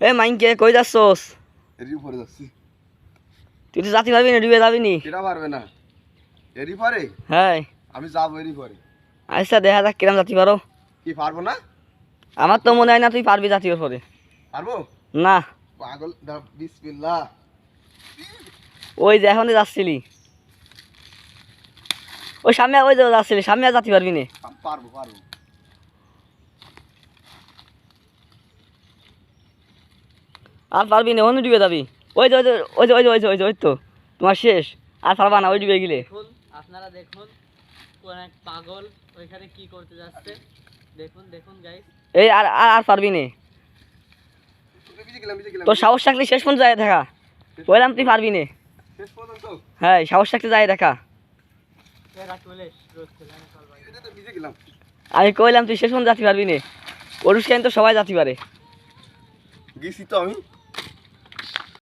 এ মাইনকে কই যাচ্ছস? এরই উপরে যাচ্ছি। তুই তো যাতে পারবি না ডুবে যাবি নি এটা পারবে না? এরই পরে? হ্যাঁ। আমি যাব এরই পরে। আচ্ছা দেখা যাক কিরম যাতে পারো। কি পারব না? আমার তো মনে হয় না তুই পারবি জাতীয় পরে। পারব? না। পাগল বিসমিল্লাহ। ওই যে এখন যাচ্ছিলি। ওই সামনে ওই যে যাচ্ছিলি সামনে আর যাতে পারবি না। পারব পারব। আর পারবি না অন্য ডুবে যাবি। ওই যে ওই যে ওই যে ওই যে ওই যে ওই তো। তোমার শেষ। আর পারবা না ওই ডুবে গেলে। আপনারা দেখুন কোন এক পাগল ওইখানে কি করতে যাচ্ছে। দেখুন দেখুন গাইস এই আর আর আর পারবি না। তোর সাহস থাকলে শেষ পর্যন্ত যায় দেখা। বললাম তুই পারবি না। শেষ পর্যন্ত? হ্যাঁ সাহস থাকলে যায় দেখা। আমি কইলাম তুই শেষ পর্যন্ত যাতে পারবি না। অনুষ্ঠান তো সবাই যাতে পারে। গেছি তো আমি।